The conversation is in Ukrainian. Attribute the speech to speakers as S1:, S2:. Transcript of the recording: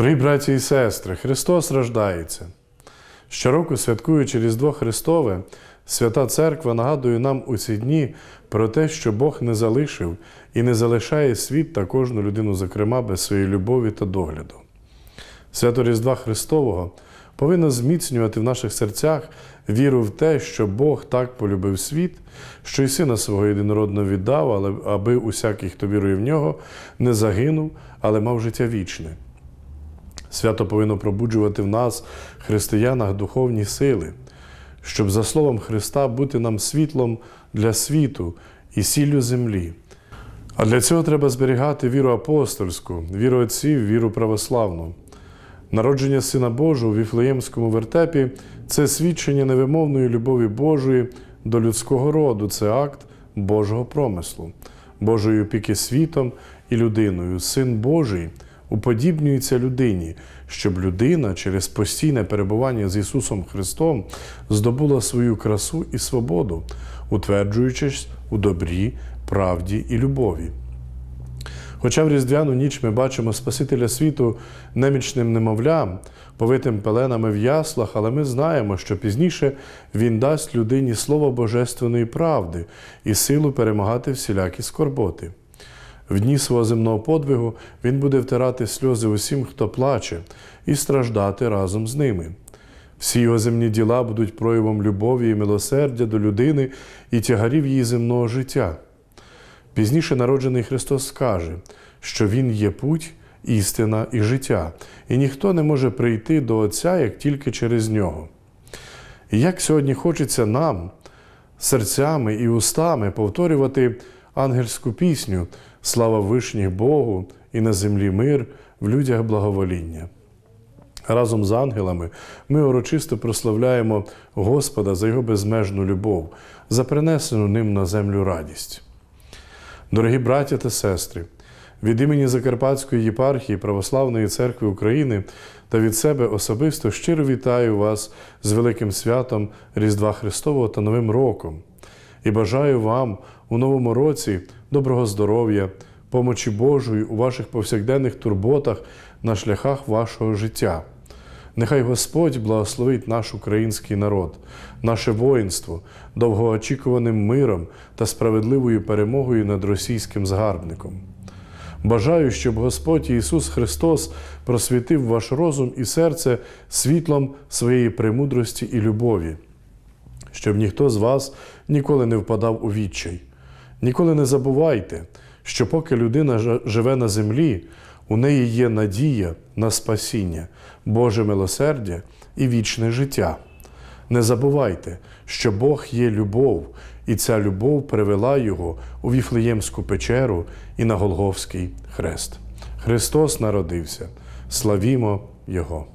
S1: Дорогі браті і сестри, Христос рождається. Щороку, святкуючи Різдво Христове, Свята Церква нагадує нам у ці дні про те, що Бог не залишив і не залишає світ та кожну людину, зокрема, без своєї любові та догляду. Свято Різдва Христового повинно зміцнювати в наших серцях віру в те, що Бог так полюбив світ, що й сина свого єдинородного віддав, але аби усякий, хто вірує в нього, не загинув, але мав життя вічне. Свято повинно пробуджувати в нас, християнах, духовні сили, щоб, за словом Христа, бути нам світлом для світу і сіллю землі. А для цього треба зберігати віру апостольську, віру отців, віру православну. Народження Сина Божого у Віфлеємському вертепі це свідчення невимовної любові Божої до людського роду, це акт Божого промислу, Божої опіки світом і людиною. Син Божий уподібнюється людині, щоб людина через постійне перебування з Ісусом Христом здобула свою красу і свободу, утверджуючись у добрі, правді і любові. Хоча в Різдвяну ніч ми бачимо Спасителя світу немічним немовлям, повитим пеленами в яслах, але ми знаємо, що пізніше Він дасть людині слово божественної правди і силу перемагати всілякі скорботи. В дні свого земного подвигу Він буде втирати сльози усім, хто плаче, і страждати разом з ними. Всі його земні діла будуть проявом любові і милосердя до людини і тягарів її земного життя. Пізніше народжений Христос скаже, що Він є путь, істина і життя, і ніхто не може прийти до Отця як тільки через нього. І як сьогодні хочеться нам, серцями і устами, повторювати ангельську пісню Слава Вишніх Богу і на землі мир, в людях благовоління. Разом з ангелами ми урочисто прославляємо Господа за Його безмежну любов, за принесену ним на землю радість. Дорогі браття та сестри, від імені Закарпатської єпархії Православної церкви України та від себе особисто щиро вітаю вас з великим святом Різдва Христового та Новим Роком і бажаю вам у новому році доброго здоров'я, помочі Божої у ваших повсякденних турботах на шляхах вашого життя. Нехай Господь благословить наш український народ, наше воїнство довгоочікуваним миром та справедливою перемогою над російським згарбником. Бажаю, щоб Господь Ісус Христос просвітив ваш розум і серце світлом своєї премудрості і любові, щоб ніхто з вас ніколи не впадав у відчай. Ніколи не забувайте, що поки людина живе на землі, у неї є надія на спасіння, Боже милосердя і вічне життя. Не забувайте, що Бог є любов, і ця любов привела Його у Віфлеємську печеру і на Голговський хрест. Христос народився. Славімо Його!